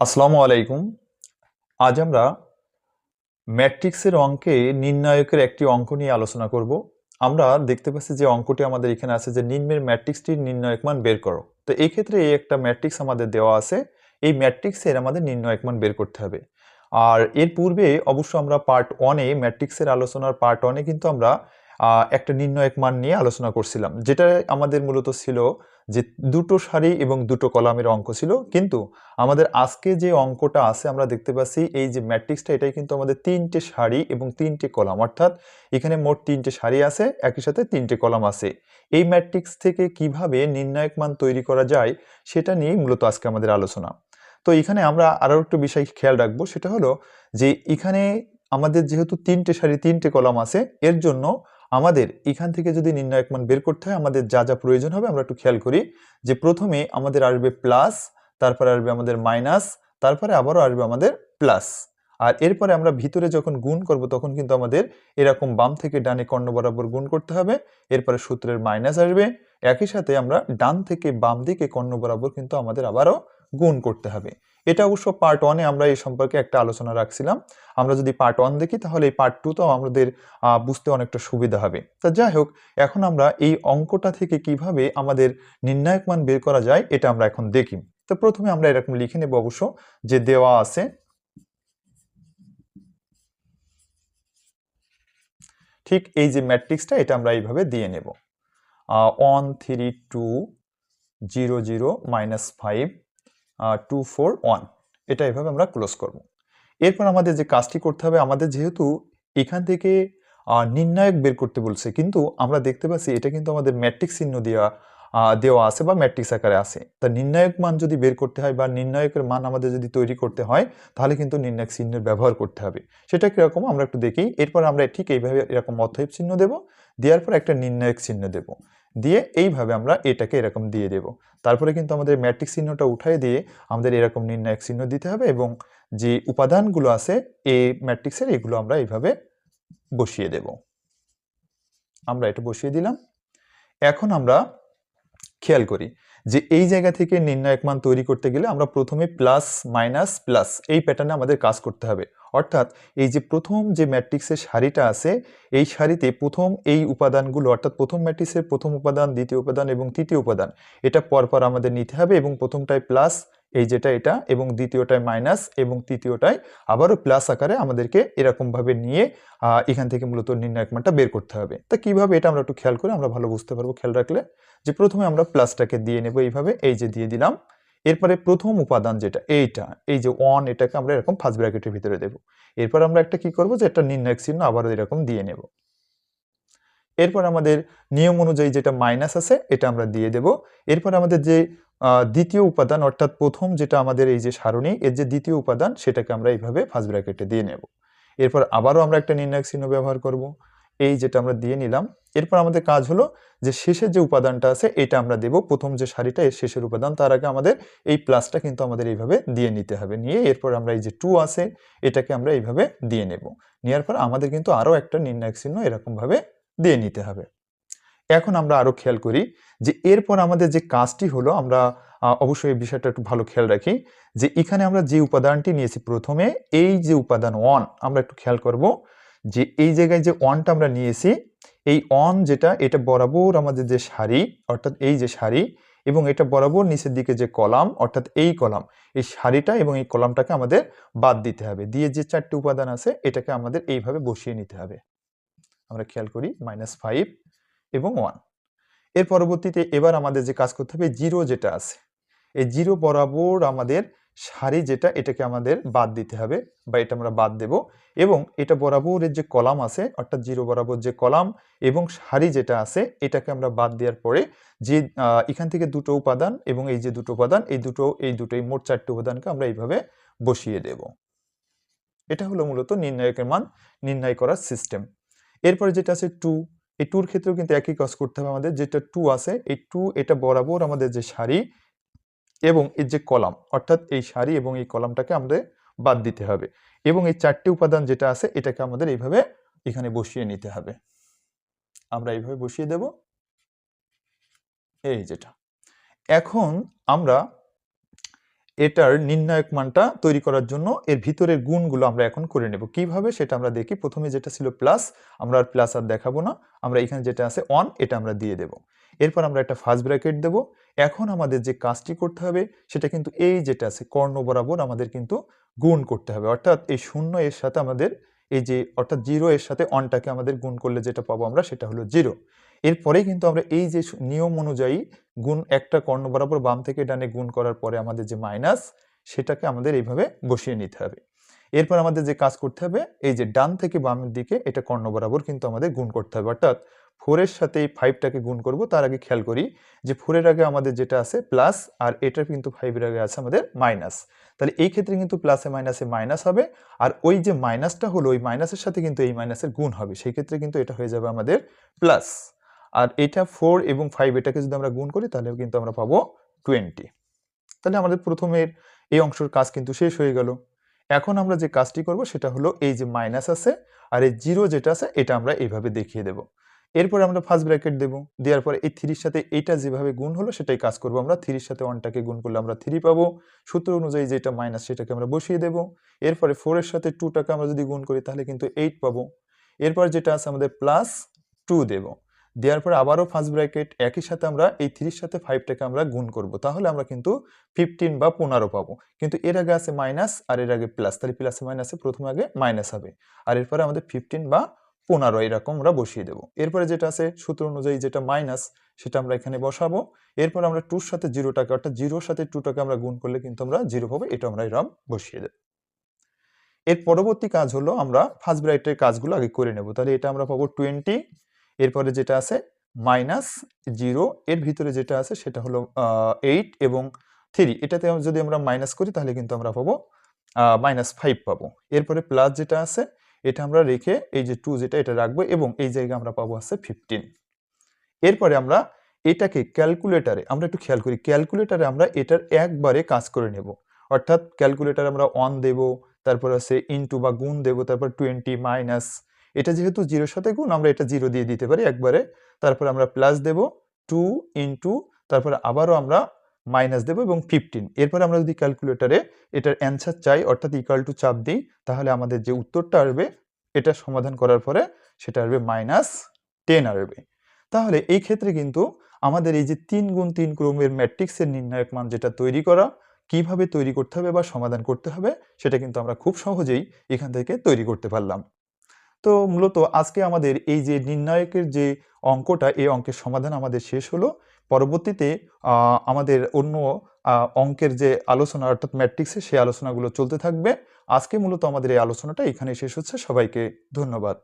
আসসালামু আলাইকুম। আজ আমরা ম্যাট্রিক্সের অঙ্কে নির্ণায়কের একটি অঙ্ক নিয়ে আলোচনা করব। আমরা দেখতে পাচ্ছি যে অঙ্কটি আমাদের এখানে আছে যে নিম্নের ম্যাট্রিক্সটির নির্ণায়ক মান বের করো। তো এই ক্ষেত্রে এই একটা ম্যাট্রিক্স আমাদের দেওয়া আছে। এই ম্যাট্রিক্সের আমাদের নির্ণায়ক মান বের করতে হবে। আর এর পূর্বে অবশ্য আমরা পার্ট ওয়ানে ম্যাট্রিক্সের আলোচনার পার্ট ওয়ানে কিন্তু আমরা একটা নির্ণায়ক মান নিয়ে আলোচনা করছিলাম, যেটা আমাদের মূলত ছিল যে দুটো সারি এবং দুটো কলামের অঙ্ক ছিল, কিন্তু আমাদের আজকে যে অঙ্কটা আছে আমরা দেখতে পাচ্ছি এই যে ম্যাট্রিক্সটা, এটাই কিন্তু আমাদের তিনটে সারি এবং তিনটে কলাম, অর্থাৎ এখানে মোট তিনটে সারি আছে, একই সাথে তিনটে কলাম আছে। এই ম্যাট্রিক্স থেকে কীভাবে নির্ণায়ক মান তৈরি করা যায় সেটা নিয়েই মূলত আজকে আমাদের আলোচনা। তো এখানে আমরা আরও একটু বিষয় খেয়াল রাখব, সেটা হলো যে এখানে আমাদের যেহেতু তিনটে সারি, তিনটে কলাম আছে, এর জন্য আমাদের এখান থেকে যদি নির্ণায়ক মান বের করতে হয়, আমাদের যা যা প্রয়োজন হবে আমরা একটু খেয়াল করি যে প্রথমে আমাদের আসবে প্লাস তারপরে আসবে আমাদের মাইনাস তারপরে আবারও আসবে আমাদের প্লাস আর এরপরে আমরা ভিতরে যখন গুণ করব, তখন কিন্তু আমাদের এরকম বাম থেকে ডানে কর্ণ বরাবর গুণ করতে হবে। এরপরে সূত্রের মাইনাস আসবে। একই সাথে আমরা ডান থেকে বাম দিকে কর্ণ বরাবর কিন্তু আমাদের আবারও গুণ করতে হবে। এটা অবশ্য পার্ট ওয়ানে আমরা এই সম্পর্কে একটা আলোচনা রাখছিলাম। আমরা যদি পার্ট ওয়ান দেখি, তাহলে এই পার্ট টুতেও আমাদের বুঝতে অনেকটা সুবিধা হবে। তা যাই হোক, এখন আমরা এই অঙ্কটা থেকে কীভাবে আমাদের নির্ণায়ক মান বের করা যায়, এটা আমরা এখন দেখি। তো প্রথমে আমরা এরকম লিখে নেব অবশ্য যে দেওয়া আছে, ঠিক এই যে ম্যাট্রিক্সটা এটা আমরা এইভাবে দিয়ে নেব। One three two zero zero minus five two four one এটা এভাবে আমরা ক্লোজ করব। এরপর আমাদের যে কাজটি করতে হবে, আমাদের যেহেতু এখান থেকে নির্ণায়ক বের করতে বলছে, কিন্তু আমরা দেখতে পাচ্ছি এটা কিন্তু আমাদের ম্যাট্রিক্স চিহ্ন দেওয়া দেওয়া আছে বা ম্যাট্রিক্স আকারে আছে। তা নির্ণায়ক মান যদি বের করতে হয় বা নির্ণায়কের মান আমাদের যদি তৈরি করতে হয়, তাহলে কিন্তু নির্ণায়ক চিহ্নের ব্যবহার করতে হবে। সেটা কীরকম আমরা একটু দেখি। এরপর আমরা ঠিক এইভাবে এরকম অথৈব চিহ্ন দেব, দেওয়ার পর একটা নির্ণায়ক চিহ্ন দেব। দিয়ে এইভাবে আমরা এটাকে এরকম দিয়ে দেব। তারপরে কিন্তু আমাদের ম্যাট্রিক চিহ্নটা উঠাই দিয়ে আমাদের এরকম নির্ণায়ক চিহ্ন দিতে হবে এবং যে উপাদানগুলো আছে এই ম্যাট্রিক্সের এগুলো আমরা এইভাবে বসিয়ে দেব। আমরা এটা বসিয়ে দিলাম। এখন আমরা খেয়াল করি যে এই জায়গা থেকে নির্ণায়ক মান তৈরি করতে গেলে আমরা প্রথমে প্লাস মাইনাস প্লাস এই প্যাটার্নে আমাদের কাজ করতে হবে। অর্থাৎ এই যে প্রথম যে ম্যাট্রিক্সের সারিটা আছে, এই সারিতে প্রথম এই উপাদানগুলো, অর্থাৎ প্রথম ম্যাট্রিক্সের প্রথম উপাদান, দ্বিতীয় উপাদান এবং তৃতীয় উপাদান, এটা পরপর আমাদের নিতে হবে এবং প্রথমটায় প্লাস এই যেটা এটা এবং দ্বিতীয়টায় মাইনাস এবং তৃতীয়টায় আবারও প্লাস আকারে আমাদেরকে এরকমভাবে নিয়ে এখান থেকে মূলত নির্ণায়ক মানটা বের করতে হবে। তা কীভাবে এটা আমরা একটু খেয়াল করে আমরা ভালো বুঝতে পারব, খেয়াল রাখলে যে প্রথমে আমরা প্লাসটাকে দিয়ে নেব এইভাবে, এই যে দিয়ে দিলাম। এরপরে প্রথম উপাদান যেটা, এইটা, এই যে ওয়ান এটাকে আমরা এরকম ফার্স্ট ব্র্যাকেটের ভিতরে দেব। এরপর আমরা একটা কি করব যে একটা নির্ণায়ক চিহ্ন আবারও এরকম দিয়ে নেব। এরপর আমাদের নিয়ম অনুযায়ী যেটা মাইনাস আছে, এটা আমরা দিয়ে দেব। এরপর আমাদের যে দ্বিতীয় উপাদান অর্থাৎ প্রথম যেটা আমাদের এই যে সারণী, এর যে দ্বিতীয় উপাদান সেটাকে আমরা এইভাবে ফার্স্ট ব্র্যাকেটে দিয়ে নেব। এরপর আবারও আমরা একটা নির্ণায়ক চিহ্ন ব্যবহার করব। এই যেটা আমরা দিয়ে নিলাম, এরপর আমাদের কাজ হলো যে শেষের যে উপাদানটা আছে এটা আমরা দেব। প্রথম যে সারিটা, এর শেষের উপাদান, তার আগে আমাদের এই প্লাসটা কিন্তু আমাদের এইভাবে দিয়ে নিতে হবে। নিয়ে এরপর আমরা এই যে টু আছে, এটাকে আমরা এইভাবে দিয়ে নেব। নেওয়ার পর আমাদের কিন্তু আরও একটা নির্ণায়ক চিহ্ন এরকমভাবে দিয়ে নিতে হবে। এখন আমরা আরও খেয়াল করি যে এরপর আমাদের যে কাজটি হলো, আমরা অবশ্যই এই বিষয়টা একটু ভালো খেয়াল রাখি যে এখানে আমরা যে উপাদানটি নিয়েছি প্রথমে, এই যে উপাদান ওয়ান আমরা একটু খেয়াল করব যে এই জায়গায় যে ওয়ানটা আমরা নিয়েছি, এই অন যেটা, এটা বরাবর আমাদের যে সারি, অর্থাৎ এই যে সারি এবং এটা বরাবর নিচের দিকে যে কলাম, অর্থাৎ এই কলাম, এই সারিটা এবং এই কলামটাকে আমাদের বাদ দিতে হবে। দিয়ে যে চারটি উপাদান আছে, এটাকে আমাদের এইভাবে বসিয়ে নিতে হবে। আমরা খেয়াল করি মাইনাস ফাইভ এবং ওয়ানের পরবর্তীতে এবার আমাদের যে কাজ করতে হবে জিরো যেটা আছে, এই জিরো বরাবর আমাদের সারি যেটা, এটাকে আমাদের বাদ দিতে হবে বা এটা আমরা বাদ দেব এবং এটা বরাবরের যে কলাম আছে, অর্থাৎ জিরো বরাবর যে কলাম এবং সারি যেটা আছে, এটাকে আমরা বাদ দেওয়ার পরে যে এখান থেকে দুটো উপাদান এবং এই যে দুটো উপাদান, এই দুটো এই দুটো এই মোট চারটি উপাদানকে আমরা এইভাবে বসিয়ে দেব। এটা হলো মূলত নির্ণায়কের মান, নির্ণয় করার সিস্টেম এরপরে যেটা আছে টু এই টুর ক্ষেত্রেও কিন্তু একই কাজ করতে হবে আমাদের। যেটা টু আছে, এই টু এটা বরাবর আমাদের যে সারি এবং এর যে কলাম, অর্থাৎ এই সারি এবং এই কলামটাকে আমাদের বাদ দিতে হবে এবং এই চারটি উপাদান যেটা আছে, এটাকে আমাদের এইভাবে এখানে বসিয়ে নিতে হবে। আমরা এইভাবে বসিয়ে দেব। এই যেটা। এখন আমরা এটার নির্ণায়ক মানটা তৈরি করার জন্য এর ভিতরের গুণগুলো আমরা এখন করে নেব। কীভাবে? সেটা আমরা দেখি। প্রথমে যেটা ছিল প্লাস আমরা আর প্লাস আর দেখাবো না। আমরা এখানে যেটা আছে অন এটা আমরা দিয়ে দেব। এরপর আমরা একটা ফার্স্ট ব্র্যাকেট দেব। এখন আমাদের যে কাজটি করতে হবে, সেটা কিন্তু এই যেটা আছে, কর্ণ বরাবর আমাদের কিন্তু গুণ করতে হবে। অর্থাৎ এই শূন্য এর সাথে আমাদের এই যে, অর্থাৎ জিরো এর সাথে অনটাকে আমাদের গুণ করলে যেটা পাবো আমরা, সেটা হলো জিরো এরপরে কিন্তু আমরা এই যে নিয়ম অনুযায়ী গুণ একটা কর্ণ বরাবর বাম থেকে ডানে গুণ করার পরে আমাদের যে মাইনাস, সেটাকে আমাদের এইভাবে বসিয়ে নিতে হবে। এরপর আমাদের যে কাজ করতে হবে, এই যে ডান থেকে বামের দিকে এটা কর্ণ বরাবর কিন্তু আমাদের গুণ করতে হবে। অর্থাৎ ফোরের সাথে এই ফাইভটাকে গুণ করব, তার আগে খেয়াল করি যে ফোরের আগে আমাদের যেটা আছে প্লাস আর এটার কিন্তু ফাইভের আগে আছে আমাদের মাইনাস তাহলে এই ক্ষেত্রে কিন্তু প্লাসে মাইনাসে মাইনাস হবে আর ওই যে মাইনাসটা হলো, ওই মাইনাসের সাথে কিন্তু এই মাইনাসের গুণ হবে। সেই ক্ষেত্রে কিন্তু এটা হয়ে যাবে আমাদের প্লাস আর এটা ফোর এবং ফাইভ এটাকে যদি আমরা গুণ করি তাহলে কিন্তু আমরা পাবো টোয়েন্টি তাহলে আমাদের প্রথমের এই অংশের কাজ কিন্তু শেষ হয়ে গেল। এখন আমরা যে কাজটি করব, সেটা হলো এই যে মাইনাস আছে আর এই জিরো যেটা আছে, এটা আমরা এইভাবে দেখিয়ে দেব। এরপরে আমরা ফার্স্ট ব্র্যাকেট দেবো। দেওয়ার পরে এই থ্রির সাথে এইটা যেভাবে গুণ হলো, সেটাই কাজ করব আমরা। থ্রির সাথে ওয়ানটাকে গুণ করলে আমরা থ্রি পাবো। সূত্র অনুযায়ী যেটা মাইনাস সেটাকে আমরা বসিয়ে দেবো। এরপরে ফোরের সাথে টুটাকে আমরা যদি গুণ করি, তাহলে কিন্তু এইট পাবো। এরপর যেটা আছে, আমাদের প্লাস টু দেবো। দেওয়ার পরে আবারও ফার্স্ট ব্র্যাকেট একই সাথে আমরা এই থ্রির সাথে ফাইভটাকে আমরা গুণ করব। তাহলে আমরা কিন্তু ফিফটিন বা পনেরো পাবো। কিন্তু এর আগে আছে মাইনাস আর এর আগে প্লাস তাহলে প্লাসে মাইনাসে প্রথমে আগে মাইনাস হবে। আর এরপরে আমাদের ফিফটিন বা পনেরো এরকম আমরা বসিয়ে দেবো। এরপরে যেটা আছে, সূত্র অনুযায়ী যেটা মাইনাস সেটা আমরা এখানে বসাবো। এরপর আমরা টুর সাথে জিরোটাকে অর্থাৎ জিরোর সাথে টুটাকে আমরা গুণ করলে কিন্তু আমরা জিরো পাবো। এটা আমরা এরম বসিয়ে দেবো। এর পরবর্তী কাজ হলো আমরা ফার্স্ট ব্রাইটের কাজগুলো আগে করে নেব। তাহলে এটা আমরা পাবো টোয়েন্টি এরপরে যেটা আছে মাইনাস জিরো এর ভিতরে যেটা আছে সেটা হলো এইট এবং থ্রি এটাতে যদি আমরা মাইনাস করি তাহলে কিন্তু আমরা পাবো মাইনাস ফাইভ পাবো। এরপরে প্লাস যেটা আছে, এটা আমরা রেখে এই যে টু যেটা, এটা রাখব এবং এই জায়গায় আমরা পাবো আছে ফিফটিন এরপরে আমরা এটাকে ক্যালকুলেটারে আমরা একটু খেয়াল করি ক্যালকুলেটারে আমরা এটার একবারে কাজ করে নেব। অর্থাৎ ক্যালকুলেটারে আমরা অন দেব, তারপর আছে ইনটু বা গুণ দেব, তারপর টোয়েন্টি মাইনাস এটা যেহেতু জিরোর সাথে গুণ, আমরা এটা জিরো দিয়ে দিতে পারি একবারে। তারপর আমরা প্লাস দেব টু ইনটু তারপরে আবারও আমরা মাইনাস দেবো এবং ফিফটিন এরপর আমরা যদি ক্যালকুলেটারে এটার অ্যান্সার চাই, অর্থাৎ ইকাল টু চাপ দিই, তাহলে আমাদের যে উত্তরটা আসবে, এটা সমাধান করার পরে সেটা আসবে মাইনাস টেন আসবে। তাহলে এই ক্ষেত্রে কিন্তু আমাদের এই যে তিন গুণ তিন ক্রমের ম্যাট্রিক্সের নির্ণায়ক মান যেটা তৈরি করা, কীভাবে তৈরি করতে হবে বা সমাধান করতে হবে, সেটা কিন্তু আমরা খুব সহজেই এখান থেকে তৈরি করতে পারলাম। তো মূলত আজকে আমাদের এই যে নির্ণায়কের যে অঙ্কটা, এই অঙ্কের সমাধান আমাদের শেষ হলো। পরবর্তীতে আমাদের অন্য অঙ্কের যে আলোচনা, অর্থাৎ ম্যাট্রিক্সে সেই আলোচনাগুলো চলতে থাকবে। আজকে মূলত আমাদের এই আলোচনাটা এখানে শেষ হচ্ছে। সবাইকে ধন্যবাদ।